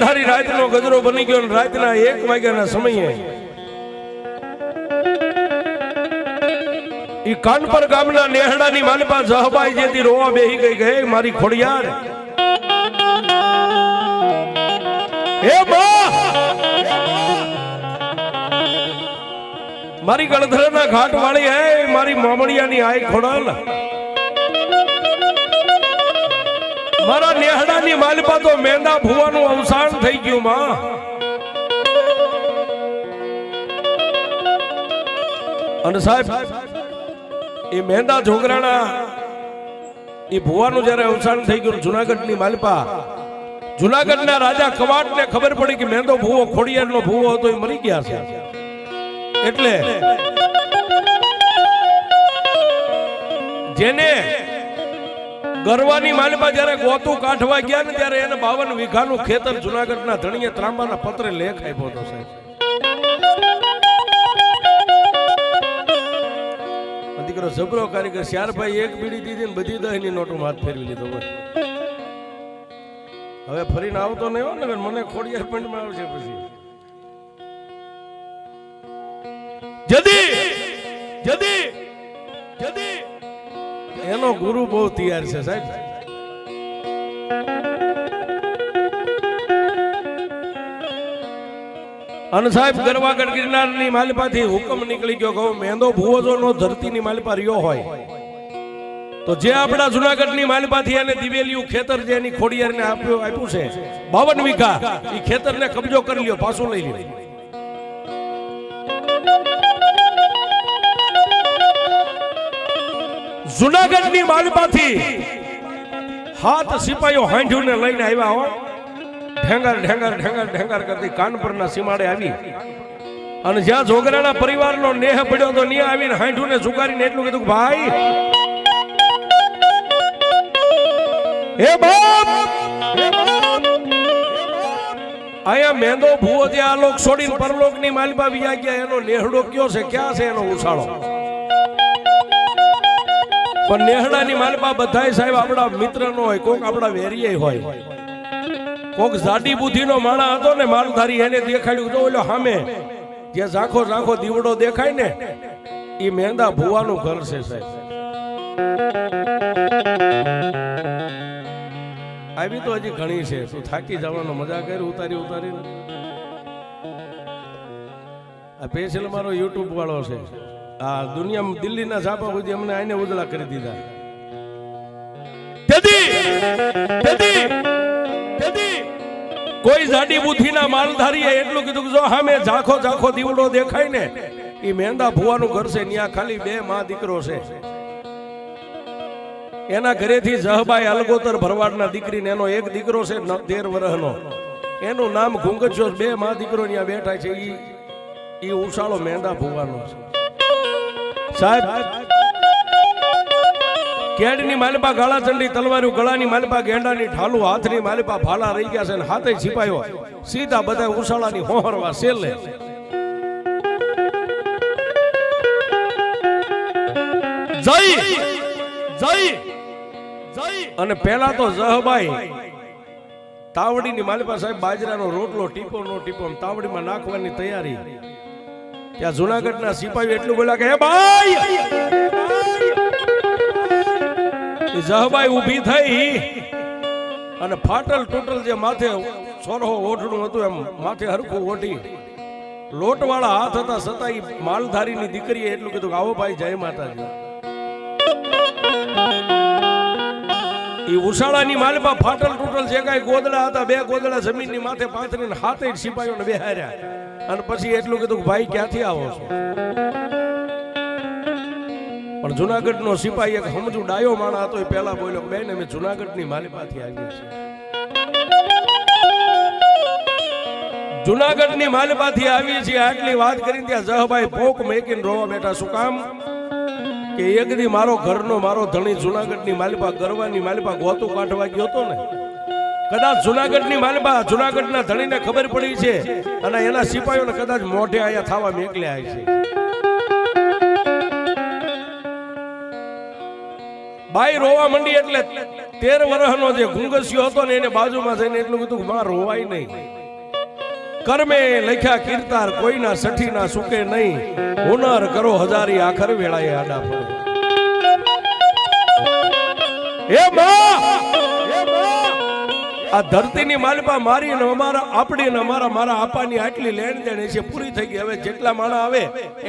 અંધારી રાતનો ગજરો બની ગયો રાતના એક વાગ્યાના સમયે ઈ કાનપર ગામના નેહડાની માલપા જહબાઈ જેથી રોવા બેહી ગઈ ગઈ મારી ખોડિયાર બા, મારી ગળધરના ઘાટ વાળી હે મારી મોમડિયાની આઈ ખોડલ મારા નેહડાની માલપા તો મેંદા ભુવાનું અવસાન થઈ ગયું, માં. અને સાહેબ, એ મહેંદા જોગરાણા એ ભુવાનું જ્યારે અવસાન થઈ ગયું, જુનાગઢની માલપા. જુનાગઢના રાજા કવાટને ખબર પડી કે મેંદો ભૂવો, ખોડિયારનો ભૂવો હતો, એ મરી ગયા છે. એટલે જેને ગરવાની માલમાં જ્યારે ગોતું કાઢવા ગયા ને ત્યારે એને બાવન વીઘાનું ખેતર જુનાગઢના ધણીએ ત્રાંબાના પત્રે લેખ આપ્યો હતો સાહેબ. દીકરો જબરો કારીગર શ્યારભાઈ એક બીડી દીધી ને બધી દહીની નોટો હાથ ફેરવી લીધો હોય હવે ફરીને આવતો નહીં હોય ને મને ખોડિયાર પંડમાં આવશે પછી. જદી જદી જદી. એનો ગુરુ બહુ તૈયાર છે સાહેબ. અને સાહેબ ગરવાગઢ ગિરનારની માલિપાથી હુકમ નીકળી ગયો કહું મેંદો ભૂવજો નો ધરતીની માલિપા રહ્યો હોય. તો જે આપણા જુનાગઢની માલપાથી અને દિવેલિયું ખેતર જે એની ખોડિયારને આપ્યું આપ્યું છે, બાવન વીઘા એ ખેતરને કબજો કરી લ્યો, પાછું લઈ લ્યો. જુનાગઢની માલપાથી હાથ સિપાહીઓ હાંઢ્યુંને લઈને આવ્યા હો. ઢેંગર ઢેંગર ઢેંગર ઢેંગર કરતી કાનપુરના સીમાડે આવી. અને જ્યાં જોગરાના પરિવારનો નેહ પડ્યો તો ત્યાં આવીને હાંઢુને ઝુકારીને એટલું કીધું ભાઈ હે બાપ અહીંયા મેંદો ભૂવો જે આ લોક છોડીને પરલોકની માલિપા બીજા ગયા, એનો નેહડો કયો છે, ક્યાં છે એનો ઉછાળો? પણ નેહડાની માલપા બધાય સાહેબ આપણા મિત્ર નો હોય, કોક આપણા વેરીય હોય. કોક જાડી બુદ્ધિનો માણા હતો ને માલધારી એને દેખાડ્યું, તો ઓલો સામે જે ઝાંખો ઝાંખો દીવડો દેખાય ને એ મેંદા ભુવાનું ઘર છે સાહેબ. આવી તો હજી ઘણી છે તું થાકી જવાનો મજા કરી ઉતારી ઉતારી આ પેશલ મારો યુટ્યુબ વાળો છે. આ દુનિયા દિલ્હીના છાપા સુધી અમને આને ઉજળા કરી દીધા. કોઈ જાડી બુદ્ધિના માલધારીએ એટલું કીધું જો હામે ઝાખો ઝાખો દીવડો દેખાય ને એ મેંદા ભુવાનું ઘર છે ત્યાં ખાલી બે માં દીકરો છે. એના ઘરેથી જહબાઈ અલગોતર ભરવાડના દીકરીને એનો એક દીકરો છે તેર વર્ષનો એનું નામ ઘુંગજો બે માં દીકરો ત્યાં બેઠા છે, ઈ ઉષાળો મહેંદા ભુવાનો છે. સાહેબ કેડની માલપા ગાળા ચંડી તલવારું ગળાની માલપા, ગેંડાની ઠાલું હાથની માલપા ભાલા રહી ગયા છે અને હાથે છીપાયો. સીધા બધા ઉસાળાની હોહરવા સેલે. જઈ જઈ જઈ અને પેલા તો જહબાઈ, તાવડીની માલપા સાહેબ બાજરાનો રોટલો ટીપો નો ટીપો તાવડીમાં નાખવાની તૈયારી. ત્યાં જુનાગઢના સિપાહી એટલું બોલ્યા કે હે ભાઈ! જહબાઈ ઊભી થઈ અને ફાટલ ટોટલ જે માથે સોરહો ઓઢણું હતું એમ માથે હરખું ઓઢી. લોટવાળા હાથ હતા છતાં માલધારીની દીકરીએ એટલું કીધું કે આવો ભાઈ જય માતાજી. ઈ ઉષાળાની માલમાં ફાટલ ટૂટલ જે કાંઈ ગોદડા હતા, બે ગોદડા જમીનની માથે પાથરીને હાથે સિપાહીઓને બેહાર્યા. અને પછી એટલું કીધું ભાઈ, ક્યાંથી આવો છો? પણ જુનાગઢનો સિપાહી એક સમજુ ડાયો માણા હતો, એ પેલા બોલ્યો, બેન, અમે જુનાગઢની માલિપાથી આવીએ છીએ. જુનાગઢની માલિપાથી આવીએ છીએ, આટલી વાત કરી ત્યાં જહભાઈ ભોક મેકીને રોવા બેઠા. શું કામ? કે એક દી મારો ઘરનો, મારો ધણી જુનાગઢની માલિપા ગરવાની માલિપા ગોતું કાઢવા ગયો હતો ને? કદાચ જુનાગઢની માલિપા જુનાગઢના ધણીને ખબર પડી છે અને એના સિપાહીઓને કદાચ મોઢે આયા થવા મેકલ્યા છે બાઈ રોવા મંડી એટલે તેર વર્ષનો જે ગુંગસ્યો હતો ને એને બાજુમાં જઈને એટલું કે માં રોવાય નહીં. કર્મે લખ્યા કીર્તાર કોઈના સઠી ના સુકે નહીં. હુનર કરો હજારી આખર વેળાએ આડા ફરે હે માં આ ધરતીની માલિપા મારી ને અમારા આપણી ને અમારા મારા આપાની આટલી લેણ દેણ છે પૂરી થઈ ગઈ. હવે જેટલા માણા આવે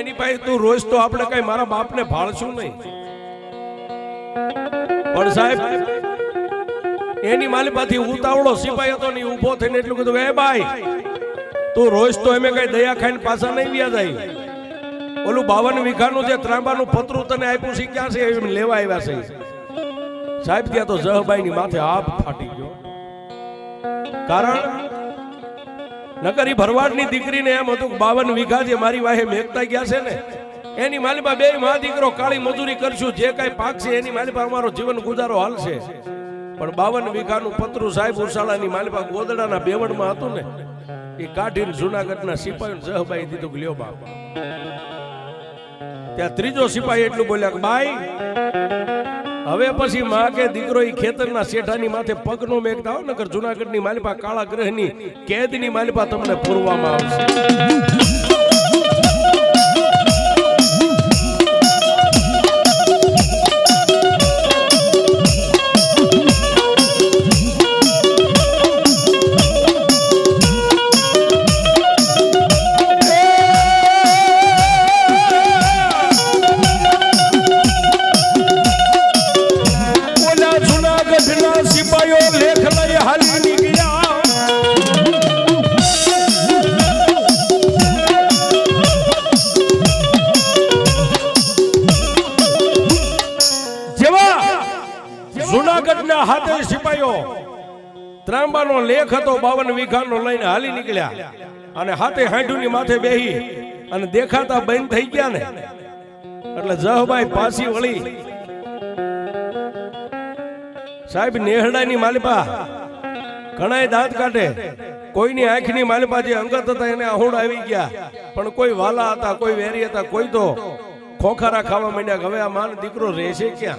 એની પાસે તું રોજ તો આપણે કઈ મારા બાપને ભાળશું નહીં. પણ સાહેબ એની માલિપાથી ઉતાવળો સિપાઈ હતો ને ઊભો થઈને એટલું કીધું કે, ભાઈ તું રોજ તો એમે કઈ દયા ખાઈને પાછા નહીં વ્યા જાય. ઓલું બાવન વીઘાનું જે ત્રાંબાનું પતરું તને આપ્યું છે ક્યાં છે? એમ લેવા આવ્યા છે. સાહેબ, ત્યાં તો જહબાઈ ની માથે આપ ફાટી ગયો. કારણ નકરી ભરવાડની દીકરીને એમ હતું કે બાવન વીઘા જે મારી વાહે મેકતા ગયા છે ને, એની માલિપા બે મા દીકરો કાળી મજૂરી કરશું, જે કાંઈ પાક છે એની માલિપા અમારો જીવન ગુજારો હાલશે. પણ બાવન વીઘાનું પતરું સાહેબ ઉષાળાની માલિપા ગોદડાના બેવડમાં હતું ને એ કાઢીને જુનાગઢના સિપાહીને જહબાઈ દીધું કે લ્યો બાપ. ત્યાં ત્રીજો સિપાહી એટલું બોલ્યા કે બાઈ, હવે પછી માં કે દીકરો ખેતર ખેતરના શેઠાની માથે પગ નો હોય નગર જુનાગઢની માલિપા કાળા ગ્રહની કેદની માલિપા તમને પૂરવામાં આવશે. હાથે સિપાહીઓ ત્રાંબાનો લેખ હતો, બાવન વીઘાનો લઈને હાલી નીકળ્યા. અને હાથે હાંઢુની માથે બેહી અને દેખાતા બંધ થઈ ગયા ને. એટલે જહભાઈ પાછી વળી. સાહેબ, નેહડાની માલિપા ઘણાય દાંત કાઢે. કોઈની આંખની માલિપા જે અંગત હતા એને આહુડ આવી ગયા. પણ કોઈ વાલા હતા, કોઈ વેરી હતા, કોઈ તો ખોખારા ખાવા માંડ્યા હવે આ માન દીકરો રહેશે ક્યાં?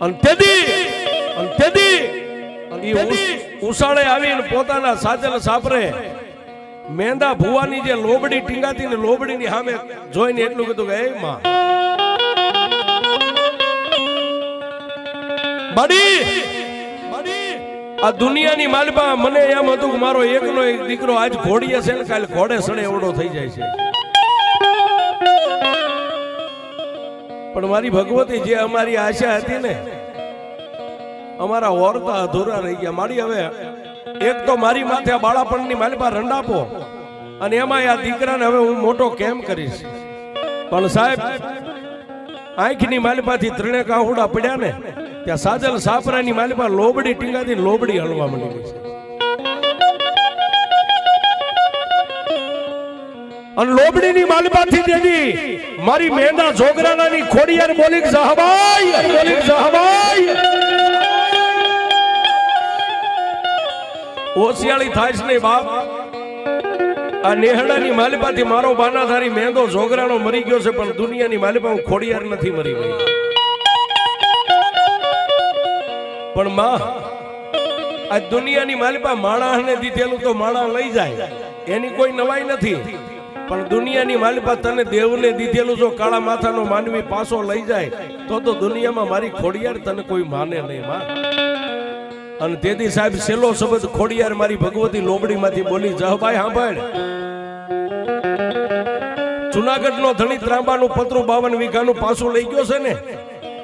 અને તેદી અને ઉસ- ઉસાળે આવીને પોતાના સાજલ સાપરે મેંદા ભુવાની જે લોબડી ટીંગાતી ને લોબડીની સામે જોઈને એટલું કીધું કે, એ માં. બડી, આ દુનિયાની માલપા મને એમ હતું કે મારો એકનો એક દીકરો આજ ઘોડીએ છે ને કાલે ઘોડે સડે, એવડો થઈ જાય છે. પણ મારી ભગવતી જે અમારી આશા હતી ને, અમારા ઓરતા અધૂરા રહી ગયા. મારી હવે, એક તો મારી માથે બાળાપણની માલિપા રંડાપો અને એમાં આ દીકરાને હવે હું મોટો કેમ કરીશ? પણ સાહેબ, આંખની માલિપાથી ત્રણે કાહુડા પડ્યા ને, ત્યાં સાજલ સાપરાની માલિપા લોબડી ટીંગાથી લોબડી હલવા મળી ગઈ છે. અને લોબડીની માલિપાથી દેદી મારી મેંદા જોગરાનાની ખોડિયાર બોલિક બોલી કે જહાબાઈ ઓસિયાળી થાય છે નહીં બાપ. આ નેહડાની માલિપાથી મારો બાનાધારી મેંદો જોગરાનો મરી ગયો છે, પણ દુનિયાની માલિપા હું ખોડિયાર નથી મરી ગઈ પણ માં, આ દુનિયાની માલિપા માણસને દીધેલું તો માણસ લઈ જાય. એની કોઈ નવાઈ નથી. પણ દુનિયાની માલિપા તને દેવને દીધેલું જો કાળા માથાનો માનવી પાછો લઈ જાય, તો તો દુનિયામાં મારી ખોડિયાર તને કોઈ માને નહીં, માં. અને તેથી સાહેબ, છેલ્લો શબ્દ, ખોડિયાર મારી ભગવતી લોબડીમાંથી બોલી જહભાઈ સાંભળ. જુનાગઢનો ધણી ત્રાંબાનું પતરું બાવન વીઘાનું પાછું લઈ ગયો છે ને,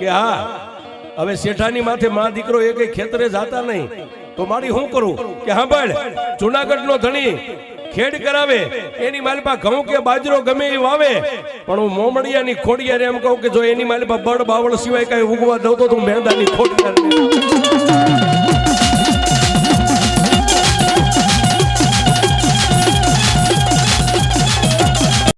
કે હા, હવે શેઠાની માથે મા દીકરો એક ખેતરે જાતા નહીં. તો મારી શું કરું? કે સાંભળ, જુનાગઢનો ધણી ખેડ કરાવે. એની માલપા ઘઉં કે બાજરો ગમે એ વાવે. પણ હું મોમડિયાની ખોડિયારે એમ કહું કે જો એની માલપા બળ બાવળ સિવાય કઈ ઉગવા દઉં તો તું મહેંદાની ખોડિયાર